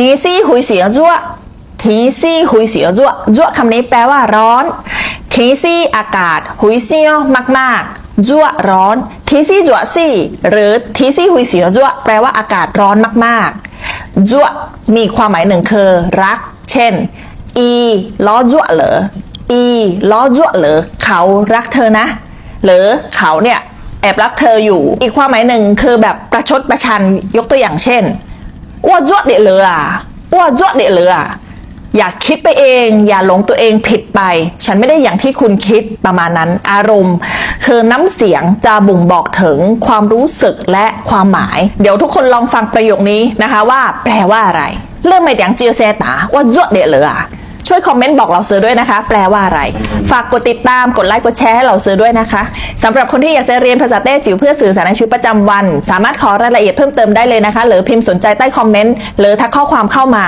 ทีซี่หุยเสียจั่วทีซี่หุยเสียจั่วจั่วคำนี้แปลว่าร้อนทีซี่อากาศ หุยเสียมากๆจั่วร้อนทีซี่จั่วซี่หรือทีซี่หุยเสียจั่วแปลว่าอากาศร้อนมากๆจั่วมีความหมายหนึ่งคือรัก เช่น อีล้อจั่วเหรออีล้อจั่วเหรอเขารักเธอนะ หรือเขาเนี่ยแอบรักเธออยู่ อีกความหมายหนึ่งคือแบบประชดประชันยกตัวอย่างเช่น อ้วจ้วเดะเลยอะอ้วจ้วเดะเลยอะอย่าคิดไปเอง อย่าหลงตัวเองผิดไป ฉันไม่ได้อย่างที่คุณคิดประมาณนั้น อารมณ์ คือน้ำเสียงจะบ่งบอกถึงความรู้สึกและความหมาย เดี๋ยวทุกคนลองฟังประโยคนี้นะคะว่าแปลว่าอะไรเรื่องไม่อย่างจิวเซตาว่าจ้วเดะเลยอะ ช่วยคอมเมนต์บอกเราซื้อด้วยนะคะ แปลว่าอะไร ฝากกดติดตามกดไลค์กดแชร์ให้เราซื้อด้วยนะคะสำหรับคนที่อยากจะเรียนภาษาเต้จิ๋วเพื่อสื่อสารในชีวิตประจำวัน สามารถขอรายละเอียดเพิ่มเติมได้เลยนะคะ หรือพิมพ์สนใจใต้คอมเมนต์หรือทักข้อความเข้ามา